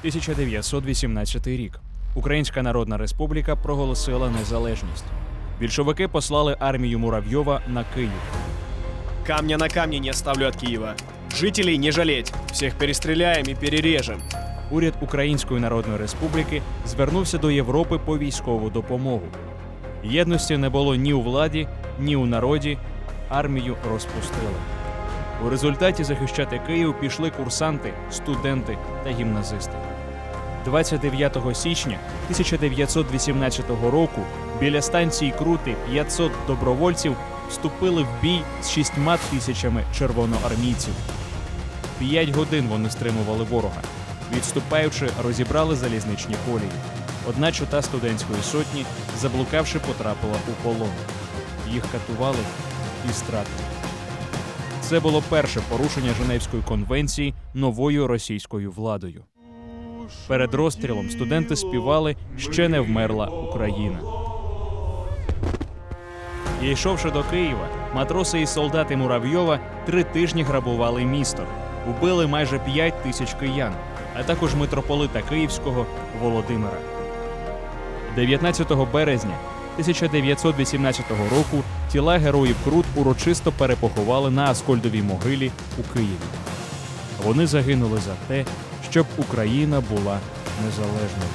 1918 рік. Українська Народна Республіка проголосила незалежність. Більшовики послали армію Муравйова на Київ. Камня на камне не оставлю от Киева. Жителей не жалеть. Всех перестреляем и перережем. Уряд Української Народної Республіки звернувся до Європи по військову допомогу. Єдності не було ні у владі, ні у народі. Армію розпустили. У результаті захищати Київ пішли курсанти, студенти та гімназисти. 29 січня 1918 року біля станції Крути 500 добровольців вступили в бій з шістьма тисячами червоноармійців. П'ять годин вони стримували ворога. Відступаючи, розібрали залізничні колії. Одна чота студентської сотні, заблукавши, потрапила у полон. Їх катували і стратили. Це було перше порушення Женевської конвенції новою російською владою. Перед розстрілом студенти співали Ще не вмерла Україна. Дійшовши до Києва, матроси і солдати Муравйова три тижні грабували місто, вбили майже п'ять тисяч киян, а також митрополита Київського Володимира. 19 березня 1918 року тіла героїв Крут урочисто перепоховали на Аскольдовій могилі у Києві. Вони загинули за те, щоб Україна була незалежною.